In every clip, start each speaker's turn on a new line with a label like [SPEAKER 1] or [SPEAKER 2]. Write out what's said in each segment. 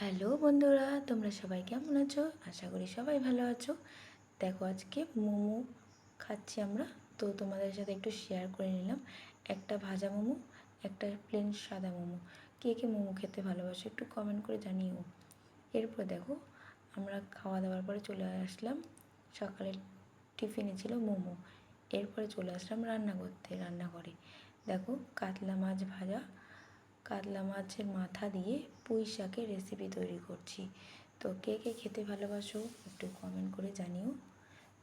[SPEAKER 1] Hello বন্ধুরা, তোমরা সবাই কেমন আছো? আশা করি সবাই ভালো আছো। দেখো, আজকে মোমো খাচ্ছি আমরা। তো তোমাদের সাথে একটু শেয়ার করে নিলাম। একটা ভাজা মোমো, একটা প্লেন সাদা মোমো। কে কে মোমো খেতে ভালোবাসো একটু কমেন্ট করে জানিও। এরপর দেখো, আমরা খাওয়া দাওয়ার পরে চলে আসলাম। সকালে টিফিনে ছিল মোমো। এরপরে চলে আসলাম রান্না করতে, রান্নাঘরে। দেখো, কাতলা মাছ ভাজা কাতলা মাছের মাথা দিয়ে পুঁই শাকের রেসিপি তৈরি করছি। তো কে কে খেতে ভালোবাসো একটু কমেন্ট করে জানিও।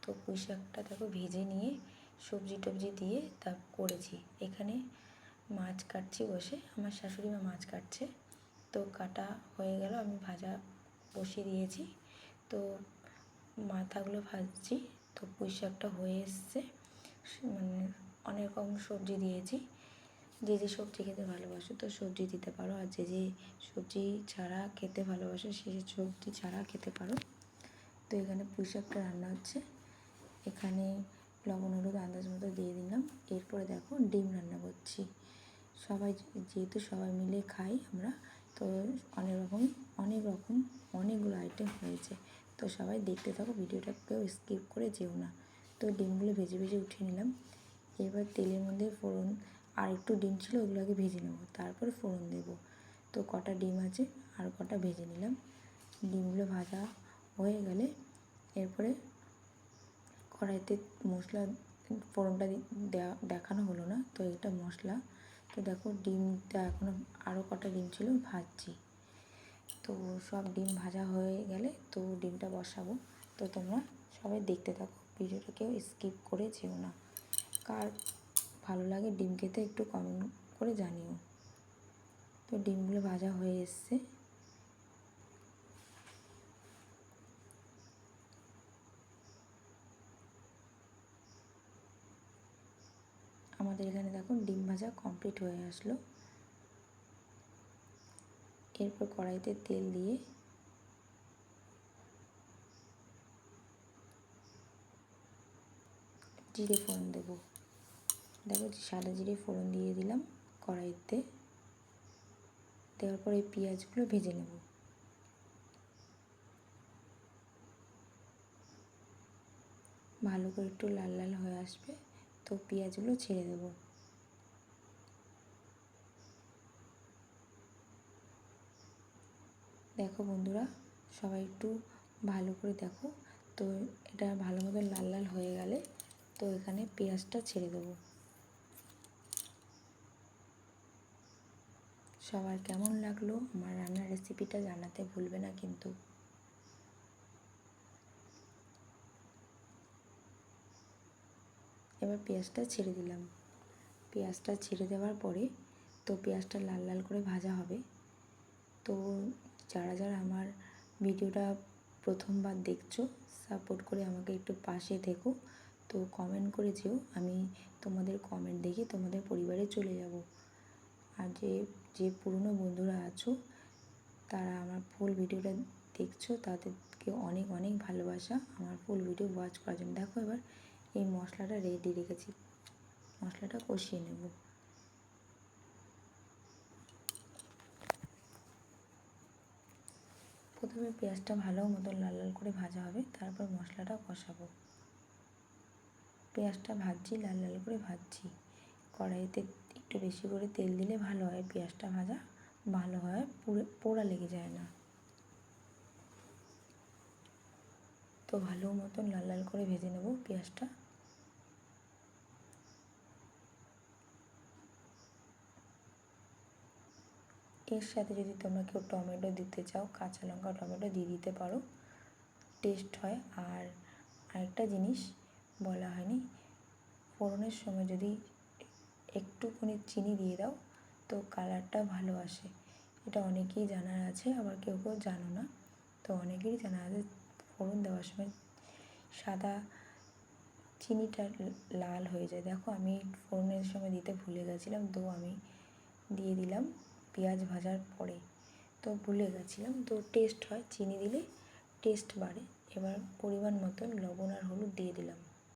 [SPEAKER 1] তো পুঁই শাকটা দেখো ভেজে নিয়ে সবজি টবজি দিয়ে তা করেছি। এখানে মাছ কাটছি বসে, আমার শাশুড়ি মা মাছ কাটছে। তো কাটা হয়ে গেল, আমি ভাজা বসিয়ে দিয়েছি। তো মাথাগুলো ভাজছি, তো পুঁই শাকটা হয়ে এসছে। মানে অনেক রকম সবজি দিয়েছি। যে যে সবজি খেতে ভালোবাসো, তো সবজি দিতে পারো। আর যে যে সবজি ছাড়া খেতে ভালোবাসো, সে সে সবজি ছাড়া খেতে পারো। তো এখানে পুঁই শাকটা রান্না হচ্ছে। এখানে লবণ, হলুদ আন্দাজ মতো দিয়ে দিলাম। এরপরে দেখো ডিম রান্না করছি। সবাই যেহেতু সবাই মিলে খাই আমরা, তো অনেক রকম অনেক রকম, অনেকগুলো আইটেম হয়েছে। তো সবাই দেখতে থাকো, ভিডিওটা কেউ স্কিপ করে যেও না। তো ডিমগুলো ভেজে ভেজে উঠিয়ে নিলাম। এবার তেলের মধ্যে ফোড়ন আর একটু ডিম ছিল, ওগুলোকে ভেজে নেব। তারপরে ফোড়ন দেবো। তো কটা ডিম আছে, আর কটা ভেজে নিলাম। ডিমগুলো ভাজা হয়ে গেলে এরপরে কড়াইতে মশলা, ফোড়নটা দেখানো হলো না, তো এটা মশলা। তো দেখো ডিমটা এখনও আরও কটা ডিম ছিল, ভাজছি। তো সব ডিম ভাজা হয়ে গেলে তো ডিমটা বসাবো। তো তোমরা সবাই দেখতে থাকো, ভিডিওটা কেউ স্কিপ করে যেও না। কার ভালো লাগে, ডিম খেতে একটু কমেন্ট করে জানিও। তো ডিমগুলো ভাজা হয়ে এসছে। আমাদের এখানে দেখো ডিম ভাজা কমপ্লিট হয়ে আসলো। এরপর কড়াইতে তেল দিয়ে জিরে ফোড়ন দেবো। দেখো সাদা জিরে ফোড়ন দিয়ে দিলাম কড়াইতে। দেওয়ার পরে পেঁয়াজগুলো ভেজে নেব। ভালো করে একটু লাল লাল হয়ে আসবে তো পেঁয়াজগুলো ছেড়ে দেব। দেখো বন্ধুরা, সবাই একটু ভালো করে দেখো। তো এটা ভালো মতো লাল লাল হয়ে গেলে তো এখানে পেঁয়াজটা ছেড়ে দেবো। সবার কেমন লাগল? আমার রান্নার রেসিপিটা জানাতে ভুলবে না কিন্তু। এবার পেঁয়াজটা ছেড়ে দিলাম। পেঁয়াজটা ছেড়ে দেওয়ার পরে তো পেঁয়াজটা লাল লাল করে ভাজা হবে। তো যারা যারা আমার ভিডিওটা প্রথমবার দেখছ সাপোর্ট করে আমাকে একটু পাশে থেকো। তো কমেন্ট করে যেও, আমি তোমাদের কমেন্ট দেখে তোমাদের পরিবারে চলে যাব। আর যে যে পুরনো বন্ধুরা আছো, তারা আমার ফুল ভিডিওটা দেখছ, তাদেরকে অনেক অনেক ভালোবাসা আমার ফুল ভিডিও ওয়াচ করার জন্য। দেখো এবার এই মশলাটা রেডি রেখেছি। মশলাটা কষিয়ে নেব। প্রথমে পেঁয়াজটা ভালো মতো লাল লাল করে ভাজা হবে, তারপর মশলাটা কষাবো। পেঁয়াজটা ভাজছি, লাল লাল করে ভাজছি। কড়াইতে একটু বেশি করে তেল দিলে ভালো হয়, পেঁয়াজটা ভাজা ভালো হয় পুরো পোড়া লেগে যায় না। তো ভালো মতন লাল লাল করে ভেজে নেব পেঁয়াজটা। এর সাথে যদি তোমরা কেউ টমেটো দিতে চাও, কাঁচা লঙ্কা, টমেটো দিয়ে দিতে পারো, টেস্ট হয়। আর আরেকটা জিনিস বলা হয়নি, ফোড়নের সময় যদি একটুখানি চিনি দিয়ে দাও, তো কালারটা ভালো আসে। এটা অনেকেই জানার আছে, আবার কেউ কেউ জানো না। তো অনেকেরই জানা আছে, ফোড়ন দেওয়ার সময় সাদা চিনিটা লাল হয়ে যায়। দেখো, আমি ফোড়নের সময় দিতে ভুলে গেছিলাম, তো আমি দিয়ে দিলাম পেঁয়াজ ভাজার পরে। তো ভুলে গেছিলাম, তো টেস্ট হয়। চিনি দিলে টেস্ট বাড়ে। এবার পরিমাণ মতন লবণ আর হলুদ দিয়ে দিলাম।